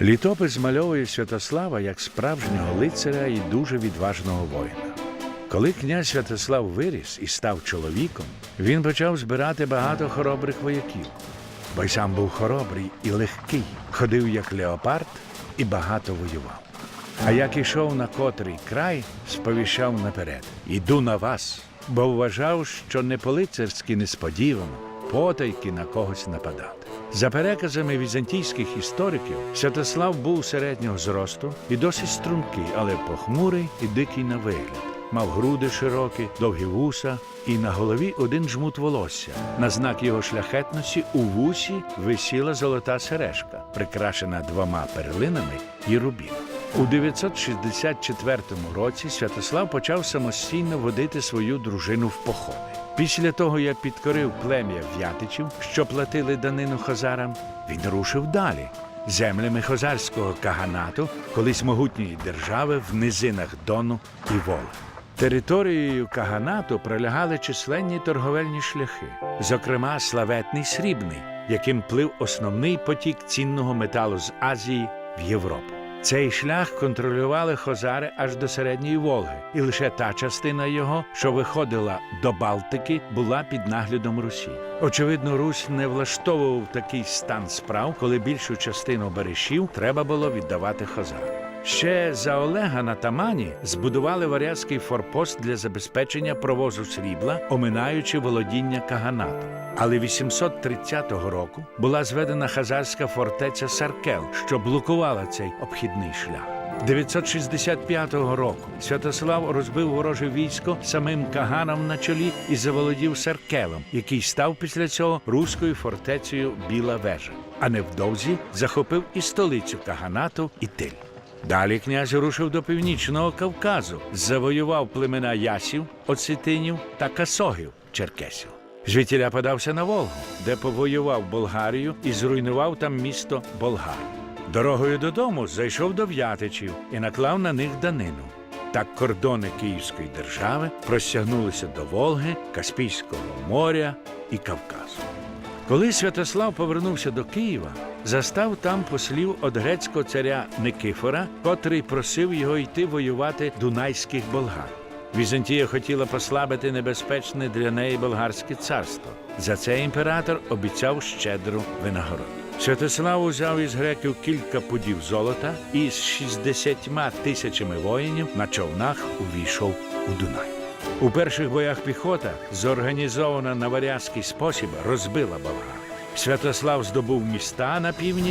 Літопис змальовує Святослава як справжнього лицаря і дуже відважного воїна. Коли князь Святослав виріс і став чоловіком, він почав збирати багато хоробрих вояків, бо й сам був хоробрий і легкий, ходив як леопард і багато воював. А як ішов на котрий край, сповіщав наперед: Іду на вас, бо вважав, що не по-лицарськи несподівано, потайки на когось нападати. За переказами візантійських істориків, Святослав був середнього зросту і досить стрункий, але похмурий і дикий на вигляд. Мав груди широкі, довгі вуса і на голові один жмут волосся. На знак його шляхетності у вусі висіла золота сережка, прикрашена двома перлинами і рубіном. У 964 році Святослав почав самостійно водити свою дружину в походи. Після того, як підкорив плем'я в'ятичів, що платили данину хазарам, він рушив далі землями хозарського каганату, колись могутньої держави в низинах Дону і Воли. Територією каганату пролягали численні торговельні шляхи, зокрема славетний срібний, яким плив основний потік цінного металу з Азії в Європу. Цей шлях контролювали хозари аж до середньої Волги, і лише та частина його, що виходила до Балтики, була під наглядом Русі. Очевидно, Русь не влаштовував такий стан справ, коли більшу частину берешів треба було віддавати хозарам. Ще за Олега на Тамані збудували варязький форпост для забезпечення провозу срібла, оминаючи володіння каганату. Але 830 року була зведена хазарська фортеця Саркел, що блокувала цей обхідний шлях. 965 року Святослав розбив вороже військо самим Каганом на чолі і заволодів Саркелом, який став після цього руською фортецею Біла Вежа, а невдовзі захопив і столицю Каганату і Тиль. Далі князь рушив до північного Кавказу, завоював племена ясів, оцетинів та касогів черкесів. Звідтіля подався на Волгу, де повоював Болгарію і зруйнував там місто Болгар. Дорогою додому зайшов до В'ятичів і наклав на них данину. Так кордони Київської держави простягнулися до Волги, Каспійського моря і Кавказу. Коли Святослав повернувся до Києва, застав там послів од грецького царя Никифора, котрий просив його йти воювати дунайських болгар. Візантія хотіла послабити небезпечне для неї болгарське царство. За це імператор обіцяв щедру винагороду. Святослав узяв із греків кілька пудів золота і з 60 тисячами воїнів на човнах увійшов у Дунай. У перших боях піхота, зорганізована на варязький спосіб, розбила болгар. Святослав здобув міста на північ